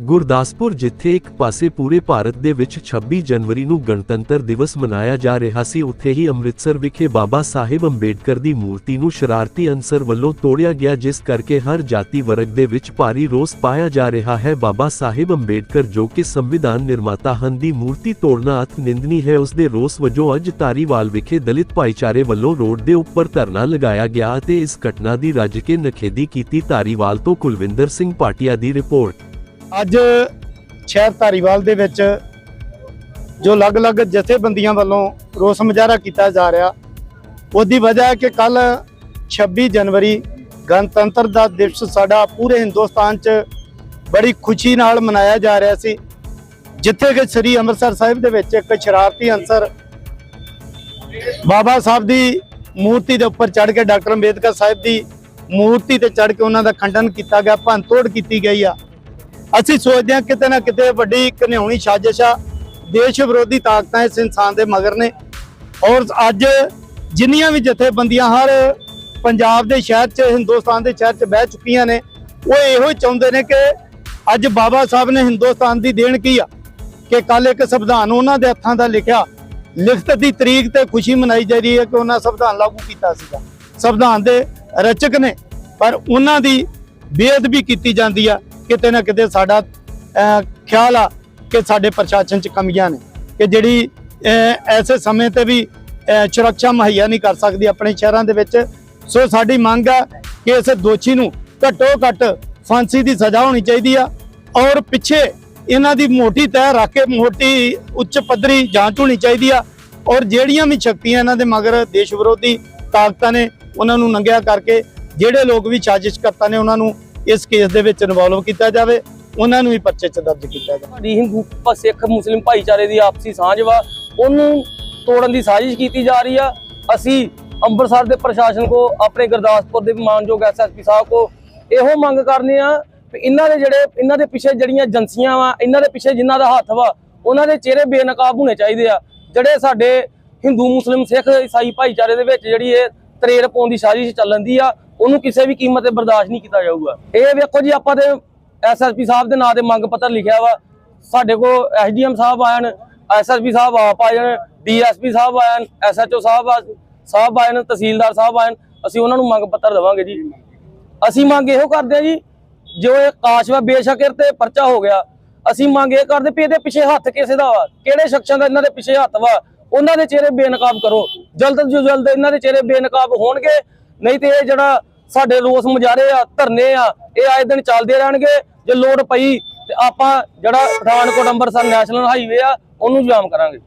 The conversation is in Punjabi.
ਗੁਰਦਾਸਪੁਰ ਜਿੱਥੇ ਇੱਕ ਪਾਸੇ ਪੂਰੇ ਭਾਰਤ ਦੇ ਵਿੱਚ 26 ਜਨਵਰੀ ਨੂੰ ਗਣਤੰਤਰ ਦਿਵਸ ਮਨਾਇਆ ਜਾ ਰਿਹਾ ਸੀ, ਉੱਥੇ ਹੀ ਅੰਮ੍ਰਿਤਸਰ ਵਿਖੇ ਬਾਬਾ ਸਾਹਿਬ ਅੰਬੇਡਕਰ ਦੀ ਮੂਰਤੀ ਨੂੰ ਸ਼ਰਾਰਤੀ ਅਨਸਰ ਵੱਲੋਂ ਤੋੜਿਆ ਗਿਆ, ਜਿਸ ਕਰਕੇ ਹਰ ਜਾਤੀ ਵਰਗ ਦੇ ਵਿੱਚ ਭਾਰੀ ਰੋਸ ਪਾਇਆ ਜਾ ਰਿਹਾ ਹੈ। ਬਾਬਾ ਸਾਹਿਬ ਅੰਬੇਡਕਰ ਜੋ ਕਿ ਸੰਵਿਧਾਨ ਨਿਰਮਾਤਾ ਹਨ ਦੀ ਮੂਰਤੀ ਤੋੜਨਾ ਅਤ ਨਿੰਦਨੀ ਹੈ। ਉਸ ਦੇ ਰੋਸ ਵਜੋਂ ਅੱਜ ਧਾਰੀਵਾਲ ਵਿਖੇ ਦਲਿਤ ਭਾਈਚਾਰੇ ਵੱਲੋਂ ਰੋਡ ਦੇ ਉੱਪਰ ਧਰਨਾ ਲਗਾਇਆ ਗਿਆ ਅਤੇ ਇਸ ਘਟਨਾ ਦੀ ਰੱਜ ਕੇ ਨਖੇਦੀ ਕੀਤੀ ਧਾਰੀਵਾਲ ਤੋਂ ਕੁਲਵਿੰਦਰ ਸਿੰਘ ਪਾਟਿਆ ਦੀ ਰਿਪੋਰਟ। ਅੱਜ ਸ਼ਹਿਰ ਧਾਰੀਵਾਲ ਦੇ ਵਿੱਚ ਜੋ ਅਲੱਗ-ਅਲੱਗ ਜਥੇਬੰਦੀਆਂ ਵੱਲੋਂ ਰੋਸ ਮੁਜ਼ਾਹਰਾ ਕੀਤਾ ਜਾ ਰਿਹਾ, ਉਹਦੀ ਵਜ੍ਹਾ ਹੈ ਕਿ ਕੱਲ 26 ਜਨਵਰੀ ਗਣਤੰਤਰ ਦਾ ਦਿਵਸ ਸਾਡਾ ਪੂਰੇ ਹਿੰਦੁਸਤਾਨ 'ਚ ਬੜੀ ਖੁਸ਼ੀ ਨਾਲ ਮਨਾਇਆ ਜਾ ਰਿਹਾ ਸੀ, ਜਿੱਥੇ ਕਿ ਸ੍ਰੀ ਅੰਮ੍ਰਿਤਸਰ ਸਾਹਿਬ ਦੇ ਵਿੱਚ ਇੱਕ ਸ਼ਰਾਰਤੀ ਅੰਸਰ ਬਾਬਾ ਸਾਹਿਬ ਦੀ ਮੂਰਤੀ ਦੇ ਉੱਪਰ ਚੜ੍ਹ ਕੇ ਡਾਕਟਰ ਅੰਬੇਦਕਰ ਸਾਹਿਬ ਦੀ ਮੂਰਤੀ ਤੇ ਚੜ੍ਹ ਕੇ ਉਹਨਾਂ ਦਾ ਖੰਡਨ ਕੀਤਾ ਗਿਆ, ਭੰਨਤੋੜ ਕੀਤੀ ਗਈ ਆ। ਅਸੀਂ ਸੋਚਦੇ ਹਾਂ ਕਿਤੇ ਨਾ ਕਿਤੇ ਵੱਡੀ ਘਨਿਆਉਣੀ ਸਾਜ਼ਿਸ਼ ਆ। ਦੇਸ਼ ਵਿਰੋਧੀ ਤਾਕਤਾਂ ਇਸ ਇਨਸਾਨ ਦੇ ਮਗਰ ਨੇ। ਔਰ ਅੱਜ ਜਿੰਨੀਆਂ ਵੀ ਜਥੇਬੰਦੀਆਂ ਹਰ ਪੰਜਾਬ ਦੇ ਸ਼ਹਿਰ 'ਚ, ਹਿੰਦੁਸਤਾਨ ਦੇ ਸ਼ਹਿਰ 'ਚ ਬਹਿ ਚੁੱਕੀਆਂ ਨੇ, ਉਹ ਇਹੋ ਹੀ ਚਾਹੁੰਦੇ ਨੇ ਕਿ ਅੱਜ ਬਾਬਾ ਸਾਹਿਬ ਨੇ ਹਿੰਦੁਸਤਾਨ ਦੀ ਦੇਣ ਕੀ ਆ? ਕਿ ਕੱਲ ਇੱਕ ਸੰਵਿਧਾਨ ਉਹਨਾਂ ਦੇ ਹੱਥਾਂ ਦਾ ਲਿਖਿਆ। ਲਿਖਤ ਦੀ ਤਰੀਕ ਤੇ ਖੁਸ਼ੀ ਮਨਾਈ ਜਾ ਰਹੀ ਹੈ ਕਿ ਉਹਨਾਂ ਸੰਵਿਧਾਨ ਲਾਗੂ ਕੀਤਾ ਸੀਗਾ। ਸੰਵਿਧਾਨ ਦੇ ਰਚਕ ਨੇ, ਪਰ ਉਹਨਾਂ ਦੀ ਬੇਅਦਬੀ ਕੀਤੀ ਜਾਂਦੀ ਆ। ਕਿਤੇ ਨਾ ਕਿਤੇ ਸਾਡਾ ਖਿਆਲ ਆ ਕਿ ਸਾਡੇ ਪ੍ਰਸ਼ਾਸਨ 'ਚ ਕਮੀਆਂ ਨੇ, ਕਿ ਜਿਹੜੀ ਐਸੇ ਸਮੇਂ ਤੇ ਵੀ ਸੁਰੱਖਿਆ ਮੁਹੱਈਆ ਨਹੀਂ ਕਰ ਸਕਦੀ ਆਪਣੇ ਸ਼ਹਿਰਾਂ ਦੇ ਵਿੱਚ। ਸੋ ਸਾਡੀ ਮੰਗ ਆ ਕਿ ਇਸ ਦੋਸ਼ੀ ਨੂੰ ਘੱਟੋ ਘੱਟ ਫਾਂਸੀ ਦੀ ਸਜ਼ਾ ਹੋਣੀ ਚਾਹੀਦੀ ਆ ਔਰ ਪਿੱਛੇ ਇਹਨਾਂ ਦੀ ਮੋਟੀ ਤਹਿ ਰੱਖ ਕੇ ਮੋਟੀ ਉੱਚ ਪੱਧਰੀ ਜਾਂਚ ਹੋਣੀ ਚਾਹੀਦੀ ਆ ਔਰ ਜਿਹੜੀਆਂ ਵੀ ਸ਼ਕਤੀਆਂ ਇਹਨਾਂ ਦੇ ਮਗਰ ਦੇਸ਼ ਵਿਰੋਧੀ ਤਾਕਤਾਂ ਨੇ, ਉਹਨਾਂ ਨੂੰ ਨੰਗਿਆ ਕਰਕੇ ਜਿਹੜੇ ਲੋਕ ਵੀ ਸਾਜ਼ਿਸ਼ ਕਰਤਾ ਨੇ ਉਹਨਾਂ ਨੂੰ ਇਸ ਕੇਸ ਦੇ ਵਿੱਚ ਇਨਵੋਲਵ ਕੀਤਾ ਜਾਵੇ, ਉਹਨਾਂ ਨੂੰ ਵੀ ਪਰਚੇ 'ਚ ਦਰਜ ਕੀਤਾ ਜਾਵੇ। ਸਾਡੀ ਹਿੰਦੂ ਸਿੱਖ ਮੁਸਲਿਮ ਭਾਈਚਾਰੇ ਦੀ ਆਪਸੀ ਸਾਂਝ ਵਾ, ਉਹਨੂੰ ਤੋੜਨ ਦੀ ਸਾਜ਼ਿਸ਼ ਕੀਤੀ ਜਾ ਰਹੀ ਆ। ਅਸੀਂ ਅੰਮ੍ਰਿਤਸਰ ਦੇ ਪ੍ਰਸ਼ਾਸਨ ਕੋ, ਆਪਣੇ ਗੁਰਦਾਸਪੁਰ ਦੇ ਮਾਨਯੋਗ ਐਸਐਸਪੀ ਸਾਹਿਬ ਕੋ ਇਹੋ ਮੰਗ ਕਰਨੇ ਆ ਵੀ ਇਹਨਾਂ ਦੇ ਜਿਹੜੇ, ਇਹਨਾਂ ਦੇ ਪਿੱਛੇ ਜਿਹੜੀਆਂ ਏਜੰਸੀਆਂ ਵਾ, ਇਹਨਾਂ ਦੇ ਪਿੱਛੇ ਜਿਨ੍ਹਾਂ ਦਾ ਹੱਥ ਵਾ, ਉਹਨਾਂ ਦੇ ਚਿਹਰੇ ਬੇਨਕਾਬ ਹੋਣੇ ਚਾਹੀਦੇ ਆ। ਜਿਹੜੇ ਸਾਡੇ ਹਿੰਦੂ, ਮੁਸਲਿਮ, ਸਿੱਖ, ਈਸਾਈ ਭਾਈਚਾਰੇ ਦੇ ਵਿੱਚ ਜਿਹੜੀ ਇਹ ਤਰੇੜ ਪਾਉਣ ਦੀ ਸਾਜ਼ਿਸ਼ ਚੱਲਣ ਦੀ ਆ ਉਹਨੂੰ ਕਿਸੇ ਵੀ ਕੀਮਤ ਤੇ ਬਰਦਾਸ਼ਤ ਨਹੀਂ ਕੀਤਾ ਜਾਊਗਾ। ਇਹ ਵੇਖੋ ਜੀ, ਆਪਾਂ ਤੇ ਐਸਐਸਪੀ ਸਾਹਿਬ ਦੇ ਨਾਂ ਤੇ ਮੰਗ ਪੱਤਰ ਲਿਖਿਆ ਵਾ। ਸਾਡੇ ਕੋਲ ਐਸਡੀਐਮ ਸਾਹਿਬ ਆਇਨ ਐਸਐਸਪੀ ਸਾਹਿਬ ਆਪ ਆਇਨ ਡੀਐਸਪੀ ਸਾਹਿਬ ਆਇਨ ਐਸਐਚਓ ਸਾਹਿਬ ਸਾਹਿਬ ਆਇਨ ਤਹਿਸੀਲਦਾਰ ਸਾਹਿਬ ਆਇਨ ਅਸੀਂ ਉਹਨਾਂ ਨੂੰ ਮੰਗ ਪੱਤਰ ਦੇਵਾਂਗੇ ਜੀ। ਅਸੀਂ ਮੰਗ ਇਹੋ ਕਰਦੇ ਆ ਜੀ, ਜੋ ਇਹ ਕਾਸ਼ਵਾ ਬੇਸ਼ੱਕ ਇਹ ਤੇ ਪਰਚਾ ਹੋ ਗਿਆ, ਅਸੀਂ ਮੰਗ ਇਹ ਕਰਦੇ ਵੀ ਇਹਦੇ ਪਿੱਛੇ ਹੱਥ ਕਿਸੇ ਦਾ ਵਾ, ਕਿਹੜੇ ਸ਼ਖਸਾਂ ਦਾ ਇਹਨਾਂ ਦੇ ਪਿੱਛੇ ਹੱਥ ਵਾ, ਉਹਨਾਂ ਦੇ ਚਿਹਰੇ ਬੇਨਕਾਬ ਕਰੋ। ਜਲਦ ਤੋਂ ਜਲਦ ਇਹਨਾਂ ਦੇ ਚਿਹਰੇ ਬੇਨਕਾਬ ਹੋਣਗੇ ਨਹੀਂ ਤੇ ਇਹ ਜਿਹੜਾ ਸਾਡੇ ਰੋਸ ਮੁਜ਼ਾਹਰੇ ਆ, ਧਰਨੇ ਆ, ਇਹ ਆਏ ਦਿਨ ਚੱਲਦੇ ਰਹਿਣਗੇ। ਜੇ ਲੋੜ ਪਈ ਤੇ ਆਪਾਂ ਜਿਹੜਾ ਪਠਾਨਕੋਟ ਅੰਮ੍ਰਿਤਸਰ ਨੈਸ਼ਨਲ ਹਾਈਵੇ ਆ, ਉਹਨੂੰ ਜਾਮ ਕਰਾਂਗੇ।